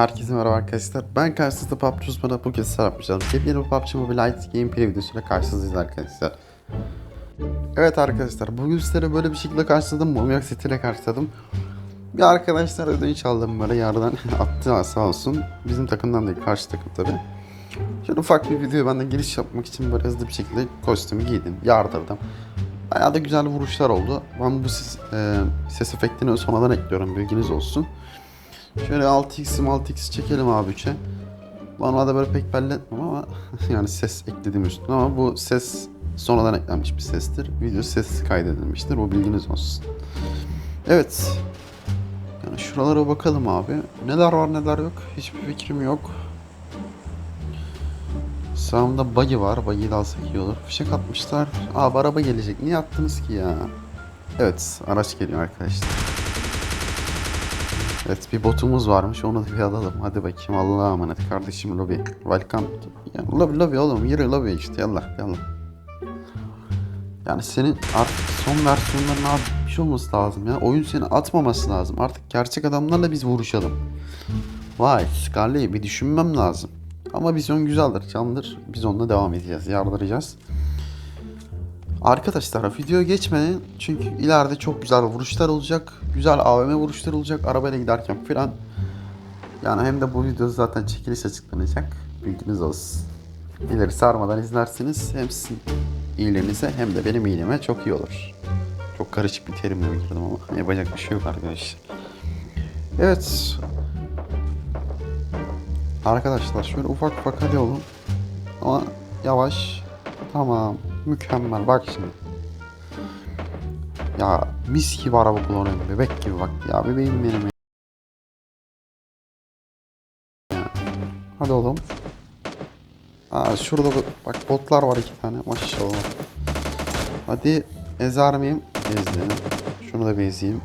Herkese merhaba arkadaşlar. Ben karşınızda PUBG uzmanı bu kez sarapmayacağım. Yepyeni PUBG Mobile Lite gameplay videosuyla karşınızdayız arkadaşlar. Evet arkadaşlar bugün sizlere böyle bir şekilde karşıladım. Mumyak setiyle karşıladım. Bir arkadaşlar ödünç aldım böyle yardan attı sağ olsun. Bizim takımdan değil karşı takım tabi. Şöyle ufak bir video ben de giriş yapmak için böyle hızlı bir şekilde kostümü giydim, yardırdım. Bayağı da güzel vuruşlar oldu. Ben bu ses, e, ses efektini sonradan ekliyorum bilginiz olsun. Şöyle 6x 6x çekelim abi 3'e. Normalde böyle pek belli etmem ama yani ses ekledim üstüne ama bu ses sonradan eklenmiş bir sestir. Video sessiz kaydedilmiştir. O bilginiz olsun. Evet. Yani şuralara bakalım abi. Neler var neler yok. Hiçbir fikrim yok. Sağımda buggy var. Buggy'yi de alsak iyi olur. Fişek atmışlar. Abi araba gelecek. Niye attınız ki ya? Evet. Araç geliyor arkadaşlar. Evet bir botumuz varmış onu da bir alalım. Hadi bakayım Allah'a emanet kardeşim lobby. Welcome. Yani lobby lobby oğlum yürü lobby işte yallah yallah. Yani senin artık son versiyonların abi bir şey olması lazım ya. Oyun seni atmaması lazım. Artık gerçek adamlarla biz vuruşalım. Vay Scarlet'i bir düşünmem lazım. Ama vizyon güzeldir, canlıdır. Biz onunla devam edeceğiz, yardıracağız. Arkadaşlar video geçmeyin çünkü ileride çok güzel vuruşlar olacak. Güzel AVM vuruşlar olacak arabayla giderken filan. Yani hem de bu video zaten çekiliş açıklanacak. Bilginiz olsun. İleri sarmadan izlersiniz. Hem sizin iyiliğinize hem de benim iyiliğime çok iyi olur. Çok karışık bir terimle girdim ama yapacak bir şey yok arkadaşlar. Evet. Arkadaşlar şöyle ufak ufak hadi olun. Ama yavaş. Tamam. Mükemmel bak şimdi. Ya mis gibi araba kullanıyorum bebek gibi bak ya bebeğim benim ya. Hadi oğlum. Aa şurada bak botlar var iki tane maşallah. Hadi ezer miyim? Ezdim. Şunu da bezeyim.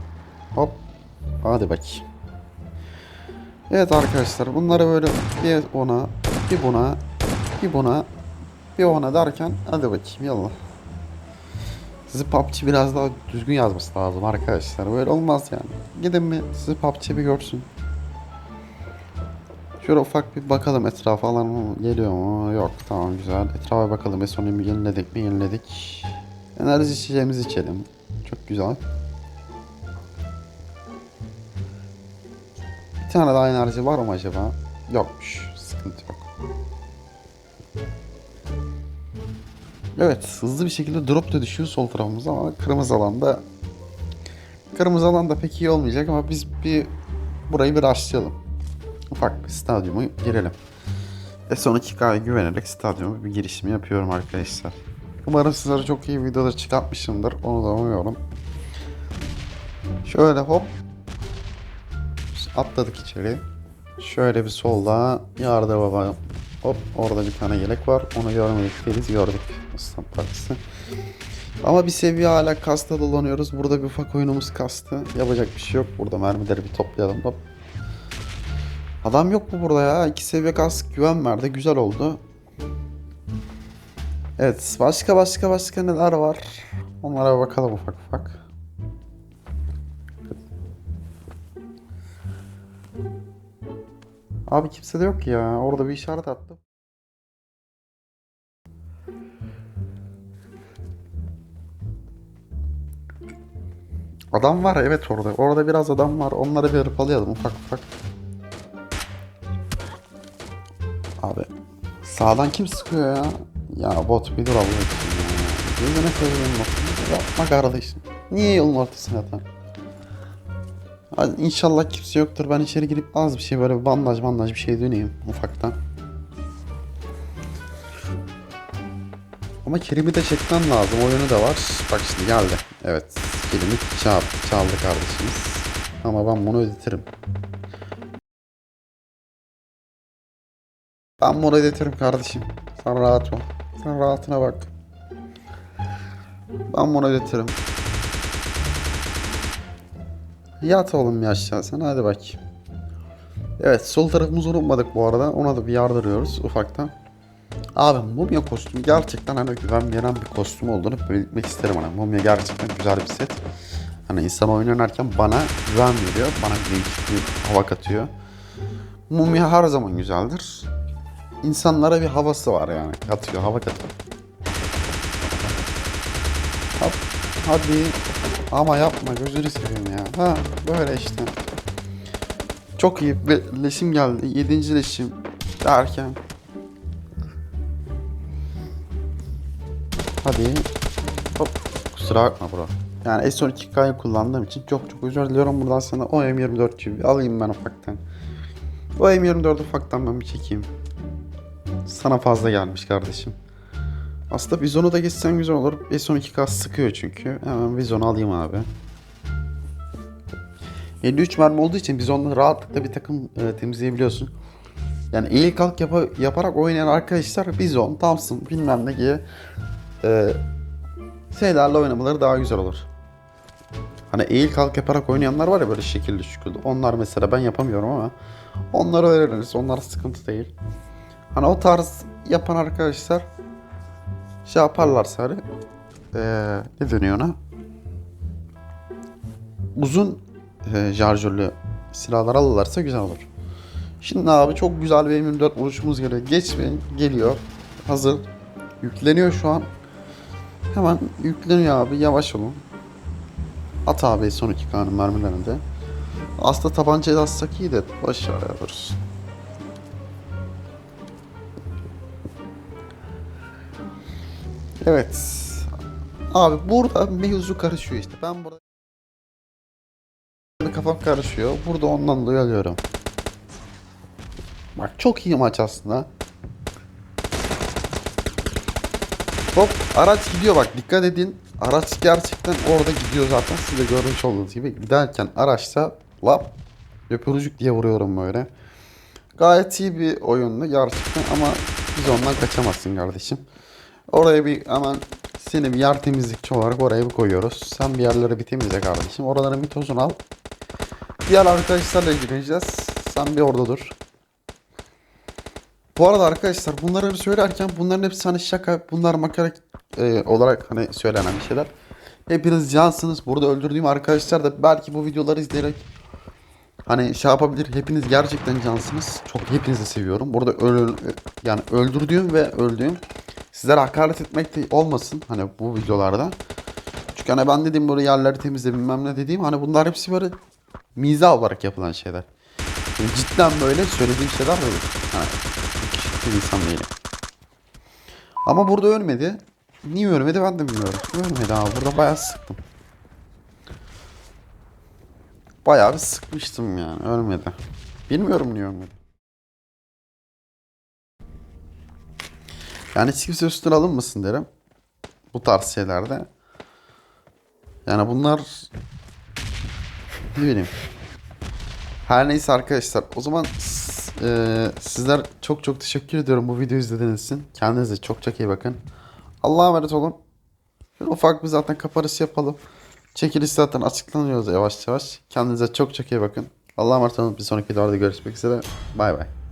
Hop. Hadi bakayım. Evet arkadaşlar bunları böyle bir ona, bir buna, bir buna, bir ona derken hadi bakayım yallah. Sizi PUBG biraz daha düzgün yazması lazım arkadaşlar. Böyle olmaz yani. Gidin mi sizi PUBG bir görsün. Şöyle ufak bir bakalım etrafa alan? Geliyor mu? Yok tamam güzel. Etrafa bakalım. S10'u yeniledik mi? Yeniledik. Enerji içeceğimizi içelim. Çok güzel. Bir tane daha enerji var mı acaba? Yokmuş. Sıkıntı yok. Evet hızlı bir şekilde drop da düşüyor sol tarafımıza ama kırmızı alanda kırmızı alanda pek iyi olmayacak ama biz bir burayı bir açlayalım. Ufak bir stadyuma girelim. Ve son 2K'ya güvenerek stadyuma bir girişimi yapıyorum arkadaşlar. Umarım sizlere çok iyi videolar çıkartmışımdır. Onu da umuyorum. Şöyle hop. Atladık içeri. Şöyle bir solda yardı baba. Hop orada bir tane yelek var. Onu görmedik değiliz gördük. Aslan Partisi. Ama bir seviye hala kasta dolanıyoruz. Burada bir ufak oyunumuz kastı. Yapacak bir şey yok. Burada mermileri bir toplayalım. Hop. Adam yok mu burada ya? İki seviye kask güven verdi. Güzel oldu. Evet. Başka başka başka neler var? Onlara bakalım ufak ufak. Abi kimse de yok ya. Orada bir işaret attım. Adam var evet orada. Orada biraz adam var. Onları bir hırpalayalım ufak ufak. Abi sağdan kim sıkıyor ya? Ya bot bir dur ya. Gözüne koyayım bot. Yapma kardeşim. Niye yolun ortasına atan? İnşallah kimse yoktur. Ben içeri girip az bir şey böyle bandaj bandaj bir şey döneyim ufaktan. Ama Kerim'i de çekmem lazım. Oyunu da var. Bak şimdi geldi. Evet. Kerim'i çal çaldı kardeşimiz. Ama ben bunu ödetirim. Ben bunu ödetirim kardeşim. Sen rahat ol. Sen rahatına bak. Ben bunu ödetirim. Yat oğlum aşağı sen hadi bak. Evet sol tarafımızı unutmadık bu arada. Ona da bir yardırıyoruz ufaktan. Abi mumya kostümü gerçekten hani güven veren bir kostüm olduğunu belirtmek isterim. Hani mumya gerçekten güzel bir set. Hani insan oyun oynarken bana güven veriyor. Bana değişik bir hava katıyor. Mumya her zaman güzeldir. İnsanlara bir havası var yani. Katıyor, hava katıyor. Hop, hadi. Ama yapma gözünü seveyim ya. Ha böyle işte. Çok iyi. Ve leşim geldi. Yedinci leşim derken. Hadi. Hop. Kusura bakma bro. Yani S12K'yı kullandığım için çok çok özür diliyorum. Buradan sana o M24 gibi alayım ben ufaktan. O M24 ufaktan ben bir çekeyim. Sana fazla gelmiş kardeşim. Aslında Vizon'u da geçsen güzel olur. S12K sıkıyor çünkü. Hemen Vizon'u alayım abi. 53 mermi olduğu için Vizon'la rahatlıkla bir takım e, temizleyebiliyorsun. Yani eğil kalk yapa- yaparak oynayan arkadaşlar Bizon, Thompson bilmem ne gibi e, şeylerle oynamaları daha güzel olur. Hani eğil kalk yaparak oynayanlar var ya böyle şekilli şükürlü. Onlar mesela ben yapamıyorum ama onları öğreniriz. Onlar sıkıntı değil. Hani o tarz yapan arkadaşlar şey yaparlarsa hani eee ne dönüyor ona? Uzun eee şarjörlü silahlar alırlarsa güzel olur. Şimdi abi çok güzel bir M24 vuruşumuz geliyor. Geçmeyin geliyor. Hazır. Yükleniyor şu an. Hemen yükleniyor abi yavaş olun. At abi son iki kanun mermilerini de. Aslında tabancayla atsak iyi de boş ver Evet. Abi burada mevzu karışıyor işte. Ben burada kafam karışıyor. Burada ondan dolayı alıyorum. Bak çok iyi maç aslında. Hop araç gidiyor bak dikkat edin. Araç gerçekten orada gidiyor zaten. Siz de görmüş olduğunuz gibi. Giderken araçta lap öpürücük diye vuruyorum böyle. Gayet iyi bir oyundu gerçekten ama biz ondan kaçamazsın kardeşim. Oraya bir hemen seni bir yer temizlikçi olarak oraya bir koyuyoruz. Sen bir yerleri bir temizle kardeşim. Oraların bir tozunu al. Diğer arkadaşlarla ilgileneceğiz. Sen bir orada dur. Bu arada arkadaşlar bunları söylerken bunların hepsi hani şaka, bunlar makara e, olarak hani söylenen şeyler. Hepiniz cansınız. Burada öldürdüğüm arkadaşlar da belki bu videoları izleyerek hani şey yapabilir. Hepiniz gerçekten cansınız. Çok hepinizi seviyorum. Burada öl yani öldürdüğüm ve öldüğüm sizlere hakaret etmek de olmasın hani bu videolarda. Çünkü hani ben dediğim böyle yerleri temizle bilmem ne dediğim hani bunlar hepsi böyle mizah olarak yapılan şeyler. Yani cidden böyle söylediğim şeyler böyle. Hani bir insan değilim. Ama burada ölmedi. Niye ölmedi ben de bilmiyorum. Ölmedi abi. Burada bayağı sıktım. Bayağı bir sıkmıştım yani. Ölmedi. Bilmiyorum niye ölmedi. Yani hiç kimse üstüne alınmasın derim. Bu tarz şeylerde. Yani bunlar ne bileyim. Her neyse arkadaşlar o zaman eee, sizler çok çok teşekkür ediyorum bu videoyu izlediğiniz için. Kendinize çok çok iyi bakın. Allah'a emanet olun. Şöyle ufak bir zaten kapanış yapalım. Çekiliş zaten açıklanıyor yavaş yavaş. Kendinize çok çok iyi bakın. Allah'a emanet olun. Bir sonraki videoda görüşmek üzere. Bay bay.